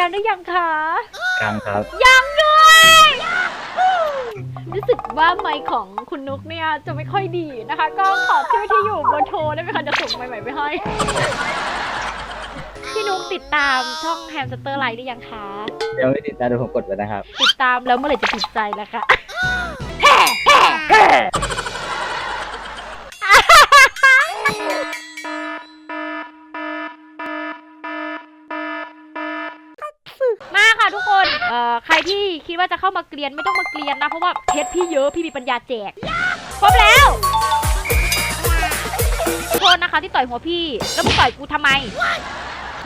แฟนหรือยังคะกลางครับ ยังด้วยรู้สึกว่าไมค์ของคุณนุกเนี่ยจะไม่ค่อยดีนะคะ ก็ขอชื่อที่อยู่บนโทรได้ไหมคะจะส่งใหม่ๆไปให้ พี่นุกติดตามช่องแฮมสเตอร์ไลท์หรือยังคะยังไม่ติดตามเดี๋ยวผมกดไว้นะครับ ติดตามแล้วเมื่อไหร่จะติดใจล่ะคะ เข้ามาเกลียนไม่ต้องมาเกลียนนะ เพราะว่าเพชรพี่เยอะพี่มีปัญญาแจกครบแล้วโทษนะคะที่ต่อยหัวพี่ แล้วมึงต่อยกูทำไม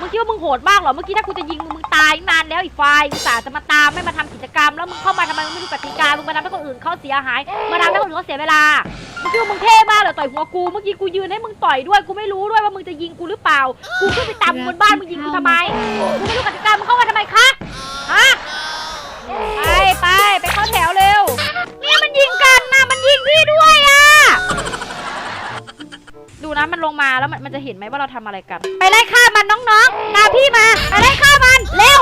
มึงคิดว่ามึงโหดมากเหรอเมื่อกี้ถ้ากูจะยิงมึงมึงตายนานแล้วอีกฝ่ายอุตส่าห์จะมาตามไม่มาทำกิจกรรม แล้วมึงเข้ามาทำไมมึงไม่ดูกติกามึงมาทำให้คนอื่นเขาเสียหายมาทำให้คนอื่นเขาเสียเวลามึงคิดว่ามึงเท่มากเหรอต่อยหัวกูเมื่อกี้กูยืนให้มึงต่อยด้วยกูไม่รู้ด้วยว่ามึงจะยิงกูหรือเปล่า กูขึ้นไปตามบนบ้านมึงยิงกูทำไมมึงไม่รู้กติกามึงเข้ามาทำไมคะ เห็นไหมว่าเราทำอะไรกัน ไปไล่ฆ่ามันน้องๆตามพี่มาไปไล่ฆ่ามันเร็ว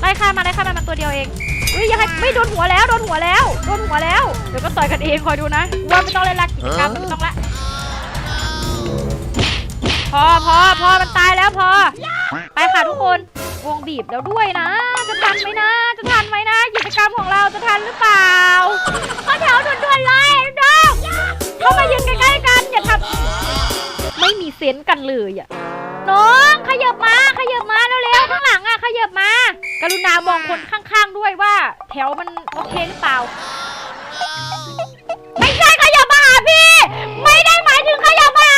ไล่ฆ่ามันไล่ฆ่ามันมันตัวเดียวเองเฮ้ยยังไงไม่โดนหัวแล้วโดนหัวแล้วโดนหัวแล้วเดี๋ยวก็ต่อยกันเองคอยดูนะว่าไม่ต้องเล่นละกิจกรรมไม่ต้องละพอพอพอมันตายแล้วพอ ไปค่ะทุกคนวงบีบแล้วด้วยนะ จะทันไหมนะ จะทันไหมนะกิจกรรมของเราจะทันหรือเปล่าเข้าแถวด่วนๆเลยเร็วๆเข้ามายืนใกล้ๆกันอย่าทำไม่มีเซ นส์กันเลยอะน้องขยับมาขยับมาเร็วๆข้างหลังอะขยับมา กรุณามองคนข้างๆด้วยว่า แถวมันโอเคหรือเปล่า ไม่ใช่ขยับมาหาพี่ ไม่ได้หมายถึงขยับมาหา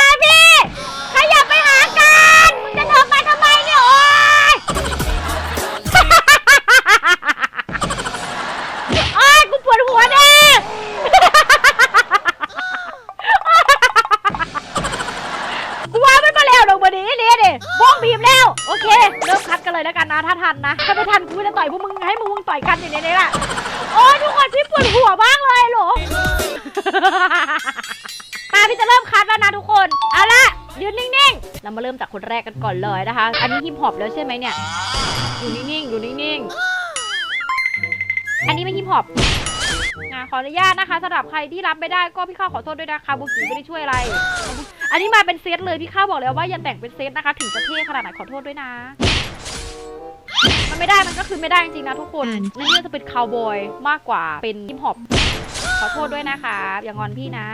โอ้ยทุกคนพี่ปวดหัวมากเลยเหรอ มาพี่จะเริ่มคัดแล้วนะทุกคน เอาละยืนนิ่งๆ เรามาเริ่มจากคนแรกกันก่อนเลยนะคะ อันนี้ฮิปฮอปแล้วใช่ไหมเนี่ย อยู่นิ่งๆ อยู่นิ่งๆ อันนี้ไม่ฮิปฮอปนะขออนุญาตนะคะสำหรับใครที่รับไม่ได้ก็พี่ข้าวขอโทษด้วยนะคะบุกิไม่ได้ช่วยอะไร อันนี้มาเป็นเซตเลยพี่ข้าวบอกแล้วว่าอย่าแต่งเป็นเซตนะคะ ถึงจะเท่ขนาดไหนขอโทษด้วยนะ มันไม่ได้มันก็คือไม่ได้จริงๆนะทุกคนนั่นนี่จะเป็นคาวบอยมากกว่าเป็นฮิปฮอปขอโทษด้วยนะคะอย่างอนพี่นะ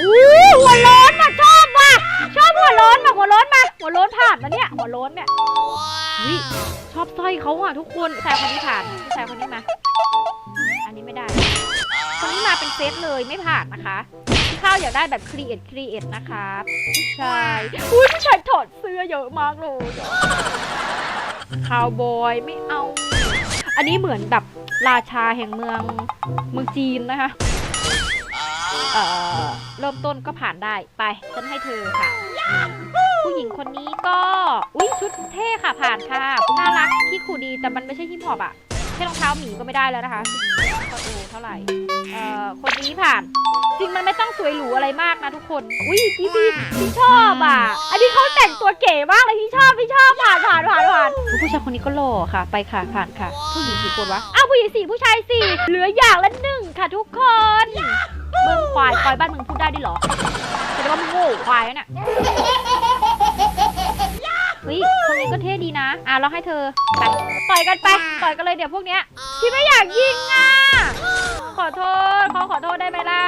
อู้หัวโล้นอะชอบว่ะชอบหัวโล้นมาหัวโล้นมาหัวโล้นผ่านมาเนี่ยหัวโล้นเนี่ยวิชอบสร้อยเขาอะทุกคนชายคนนี้ผ่านชายคนนี้มาอันนี้ไม่ได้คนนี้มาเป็นเซตเลยไม่ผ่านนะคะพี่ข้าวอยากได้แบบครีเอทครีเอทนะคะผู้ชายอุ้ยผู้ชายถอดเสื้อเยอะมากเลยอะ คาวบอยไม่เอา อันนี้เหมือนแบบราชาแห่งเมืองเมืองจีนนะคะเอ่อเริ่มต้นก็ผ่านได้ไปฉันให้เธอค่ะ ผู้หญิงคนนี้ก็อุ้ยชุดเท่ค่ะผ่านค่ะน่ารักที่คูดีแต่มันไม่ใช่ฮิปฮอปอะแค่รองเท้าหมีก็ไม่ได้แล้วนะคะโอ้เท่าไหร่เอ่อคนนี้ผ่านจริง สวยหรูอะไรมากนะทุกคน อุ้ยพี่พี่พี่ชอบอะ อันนี้เขาแต่งตัวเก๋มากเลยพี่ชอบพี่ชอบผ่านผ่านผ่านผ่านผู้ชายคนนี้ก็หล่อค่ะ ไปค่ะผ่านค่ะ ผู้หญิงกี่คนวะ อ้าวผู้หญิงสี่ผู้ชายสี่เหลืออย่างละหนึ่งค่ะทุกคนเบิ่งควายควายบ้านมึงพูดได้ด้วยเหรอแสดงว่ามึงโง่ควายแล้วเนี่ยเฮ้ยคนนี้ก็เท่ดีนะ อะเราให้เธอไปต่อยกันไป ต่อยกันเลยเดี๋ยวพวกเนี้ยพี่ไม่อยากยิงอะ ขอโทษเขาขอโทษได้ไหมล่ะ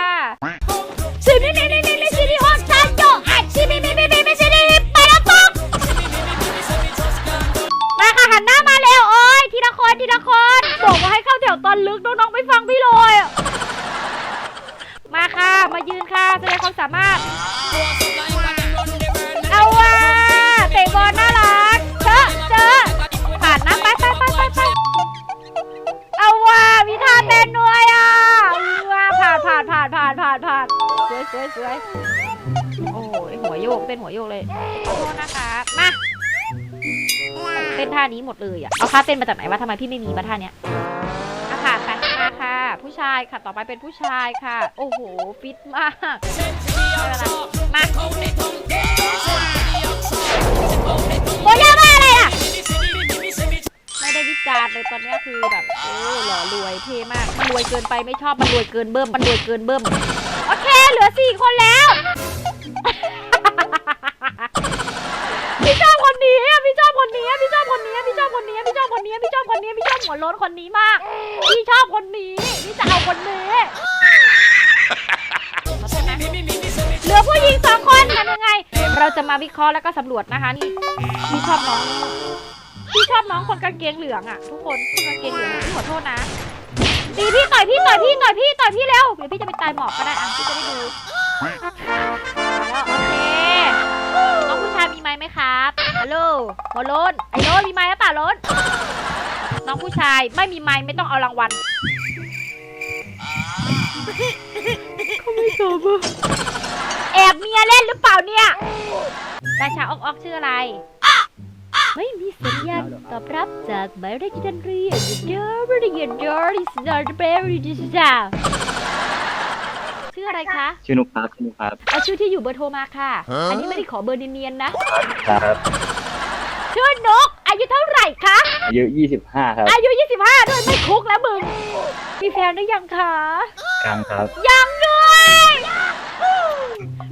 าวตอนลึกน้องๆไม่ฟังพี่เลยอะมาค่ะ มายืนค่ะแสดงความสามารถ เอาว่ะเตะบอลน่ารักเจอเจอผ่านนะไปไปไปไปไปเอาว่ะมีท่าเต้นด้วยอะว้าผ่านผ่านผ่านผ่านผ่านผ่านสวยสวยสวยโอ้ยหัวโยกเต้นหัวโยกเลยขอโทษนะคะมาเต้นท่านี้หมดเลยอะเอาค่าเต้นมาจากไหนวะทำไมพี่ไม่มีมาท่าเนี้ยู้ชายค่ะ ต่อไปเป็นผู้ชายค่ะ โอ้โห ฟิตมากมาโบย่าว่าอะไรอะ ไม่ได้วิจารณ์เลยตอนนี้คือแบบ โอ้หล่อรวยเท่มาก มันรวยเกินไปไม่ชอบ มันรวยเกินเบิ่ม มันรวยเกินเบิ่ม โอเค เหลือสี่คนแล้ว หัวโล้นคนนี้มาก พี่ชอบคนนี้ พี่จะเอาคนนี้เข้าใจไหมเหลือผู้หญิงสองคนทำยังไง เราจะมาวิเคราะห์แล้วก็สำรวจนะคะนี่พี่ชอบน้อง พี่ชอบน้องคนกางเกงเหลืองอะทุกคนคนกางเกงเหลืองพี่ขอโทษนะตีพี่ต่อยพี่ต่อยพี่ต่อยพี่ต่อยพี่เร็วเดี๋ยวพี่จะไปตายหมอกก็ได้อะพี่จะได้ดูมาแล้วโอเคน้องผู้ชายมีไม้ไหมครับฮัลโหลหัวโลนไอ้โลนมีไม้หรือเปล่าโลนน้องผู้ ชาย ไม่มีไม้ไม่ต้องเอารางวัลเขาไม่ตอบอะแอบเมียเล่นหรือเปล่าเนี่ยราชาออกออกชื่ออะไร ไม่มีสัญญาณตอบรับจากหมายเลขที่ท่านเรียก The door the door is not very digital ชื่ออะไรคะ ชื่อนุกครับชื่อนุกครับเอาชื่อที่อยู่เบอร์โทรมาค่ะ อันนี้ไม่ได้ขอเบอร์เนียนๆนะ ครับ ชื่อนกอายุเท่าไหร่คะ อายุ25ครับ อายุ 25 ด้วยไม่คุกแล้วมึง มีแฟนได้ยังคะ กลางครับ ยังด้วย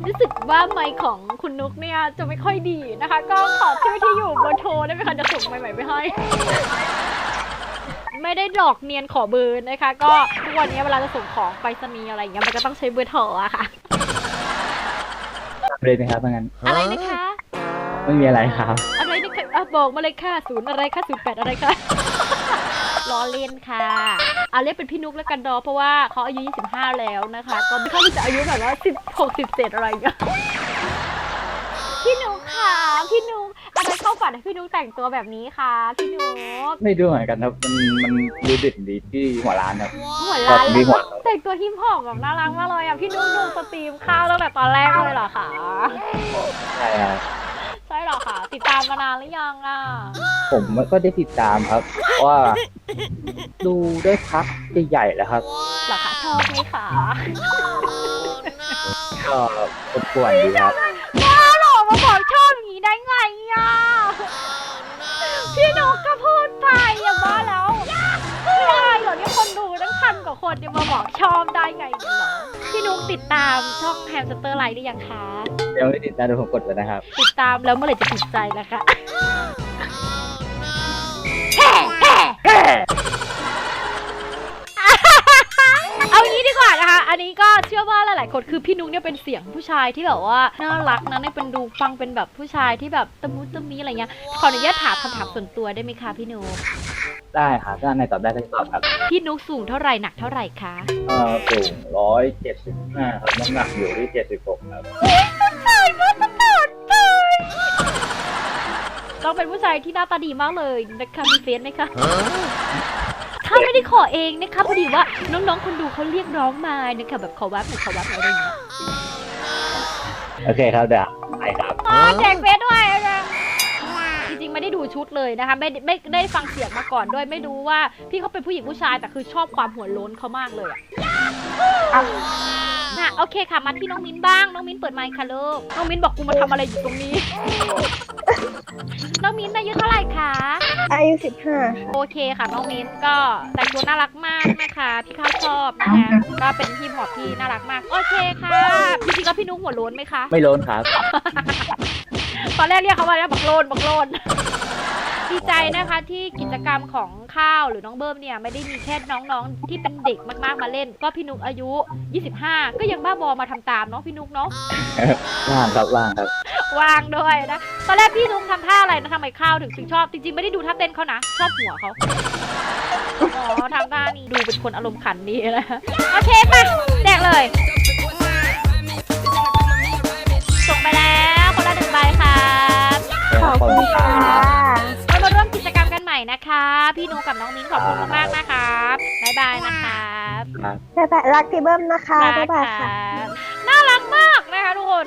รู้สึกว่าไมค์ของคุณนุกเนี่ยจะไม่ค่อยดีนะคะ ก็ขอชื่อที่อยู่เบอร์โทรได้ไหมคะจะส่งใหม่ๆไปให้ ไม่ได้หลอกเนียนขอเบอร์นะคะ ก็ทุกวันนี้เวลาจะส่งของไปรษณีย์อะไรอย่างเงี้ยมันก็ต้องใช้เบอร์โทรอะค่ะ เลยนะครับถ้างั้น อะไรนะคะ ไม่มีอะไรครับอะไรนะคะ อะบอกมาเลยค่ะศูนย์อะไรค่ะศูนย์แปดอะไรคะล้อเล่นค่ะเอาเรียกเป็นพี่นุกแล้วกันดอเพราะว่าเขาอายุ 25 แล้วนะคะ ก็ไม่ค่อยจะอายุแบบว่า16 17อะไรอย่างเงี้ยพี่นุกค่ะ พี่นุกอะไรเข้าฝันให้พี่นุกแต่งตัวแบบนี้ค่ะ พี่นุกไม่ดูเหมือนกันครับ มันมันดูเด่นดีที่หัวร้านครับ หัวล้านดีแล้วหัวก็แต่งตัวฮิปฮอปแบบน่ารักมากเลยอะพี่นุกดูสตรีมข้าวตั้งแต่ตอนแรกเลยเหรอคะ ใช่ครับ ใช่เหรอคะติดตามมานานหรือยังอะผมก็ได้ติดตามครับเพราะว่าดูได้พักใหญ่ๆแล้วครับเหรอคะชอบไหมคะก็รบกวนดีครับ คนเนี่ยมาบอกชอบได้ไงเนี่ยเหรอพี่นุกติดตามช่องแฮมสเตอร์ไลท์ได้ยังคะเดี๋ยวไม่ติดตามเดี๋ยวผมกดไปนะครับ ติดตามแล้วเมื่อไหร่จะติดใจนะคะแฮ่แฮ่แฮ่เอางี้ดีกว่านะคะ อันนี้ก็เชื่อว่าหลาย ๆ คนคือพี่นุ๊กเนี่ยเป็นเสียงผู้ชายที่แบบว่าน่ารักนะในเป็นดูฟังเป็นแบบผู้ชายที่แบบตะมุตะมีอะไรเงี้ยขออนุญาตถามคำถามส่วนตัวได้ไหมคะพี่นุ๊ก ได้ครับถ้าในตอบได้ก็ตอบครับพี่นุ๊กสูงเท่าไหร่หนักเท่าไหร่คะเอ่อสูงร้อยเจ็ดสิบห้าครับน้ำหนักอยู่ที่เจ็ดสิบหกครับใช่มาตลอดเลยต้องเป็นผู้ชายที่หน้าตาดีมากเลยนะคะมีเฟซไหมคะถ้าไม่ได้ขอเองนะคะพอดีว่าน้องๆคนดูเขาเรียกร้องมานะคะแบบขอวับหรือขอวับอะไรอย่างเงี้ยโอเคครับเดี๋ยวไปครับอ๋อแจกเฟซด้วย ชุดเลยนะคะไม่ไม่ไม่ได้ฟังเสียงมาก่อนด้วยไม่รู้ว่าพี่เขาเป็นผู้หญิงผู้ชายแต่คือชอบความหัวโล้นเขามากเลยอะอะน่ะโอเคค่ะมาที่น้องมิ้นบ้าง น้องมิ้นเปิดไมค์ค่ะลูกน้องมิ้นบอกกูมาทำอะไรอยู่ตรงนี้ น้องมิ้นอายุเท่าไหร่คะอายุสิบห้าค่ะโอเคค่ะน้องมิ้นก็แต่งตัวน่ารักมากนะคะพี่ข้าวชอบนะคะก็เป็นพี่หมอบที่น่ารักมาก โอเคค่ะจริงๆแล้วพี่นุ้งหัวโล้นไหมคะ ไม่โล้นครับตอนแรกเรียกเขาว่าอะไรบักโลนบักโลน ดีใจนะคะที่กิจกรรมของข้าวหรือน้องเบิ้มเนี่ยไม่ได้มีแค่น้องๆ ที่เป็นเด็กมากๆมาเล่น ก็พี่นุกอายุ 25 ก็ยังบ้าบอมาทำตามเนาะพี่นุกเนาะ ว่างครับว่างครับ วางด้วยนะ ตอนแรกพี่นุกทำท่าอะไรนะทำไมข้าวถึงถึงชอบ จริงๆ ไม่ได้ดูท่าเต้นเขานะ ชอบหัวเขา อ๋อทำท่านี้ดูเป็นคนอารมณ์ขันดีนะ โอเคไปแจกเลย ส่งไปแล้วคนละหนึ่งใบครับ ขอบคุณค่ะ จกรรมกันใหม่นะคะ พี่นุกกับน้องมิ้นขอบคุณมากๆนะครับบ๊ายบายนะครับบ๊ายบายรักพี่เบิ้มนะคะบ๊ายบายค่ะรับน่ารักมากนะคะทุกคน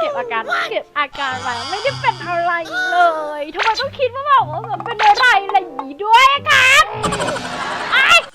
เก็บอาการเก็บอาการไว้ไม่ได้เป็นอะไรเลยทำไมต้องคิดว่าแบบว่าแบบเป็นอะไรอะไรอย่างนี้ด้วยอะครับ